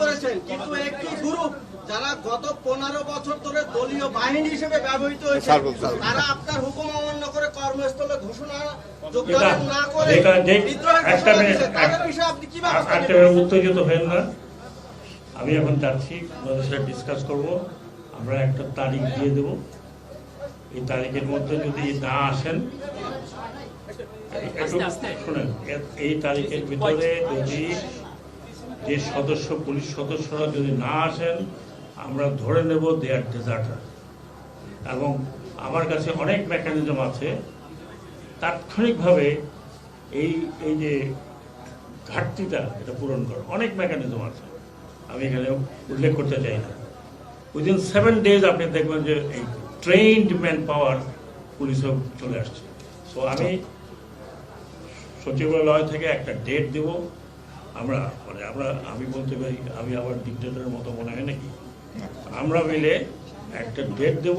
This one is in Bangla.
করেছেন। কিন্তু একটি গ্রুপ যারা গত পনেরো বছর ধরে দলীয় বাহিনী হিসেবে ব্যবহৃত হয়েছে তারা আপনার হুকুম অমান্য করে কর্মস্থলে ঘোষণা যোগদান না করে? উত্তেজিত না। আমি এখন যাচ্ছি সাথে ডিসকাস করব। আমরা একটা তারিখ দিয়ে দেব। এই তারিখের মধ্যে যদি না আসেন শুনেন এই তারিখের ভিতরে যদি যে সদস্য, পুলিশ সদস্যরা যদি না আসেন, আমরা ধরে নেব দে আর ডেজার্টার এবং আমার কাছে অনেক মেকানিজম আছে। তাৎক্ষণিকভাবে এই এই যে ঘাটতিটা, এটা পূরণ করা অনেক মেকানিজম আছে। আমি এখানে উল্লেখ করতে চাই না। উইদিন সেভেন ডেজ আপনি দেখবেন যে এই ট্রেন্ড ম্যান পাওয়ার পুলিশও চলে আসছে। তো আমি সচিবালয় থেকে একটা ডেট দেব। আমরা মানে আমরা আমি বলতে পারি আমি আবার ডিকটেটারের মতো মনে হয় নাকি? আমরা মিলে একটা ডেট দেব।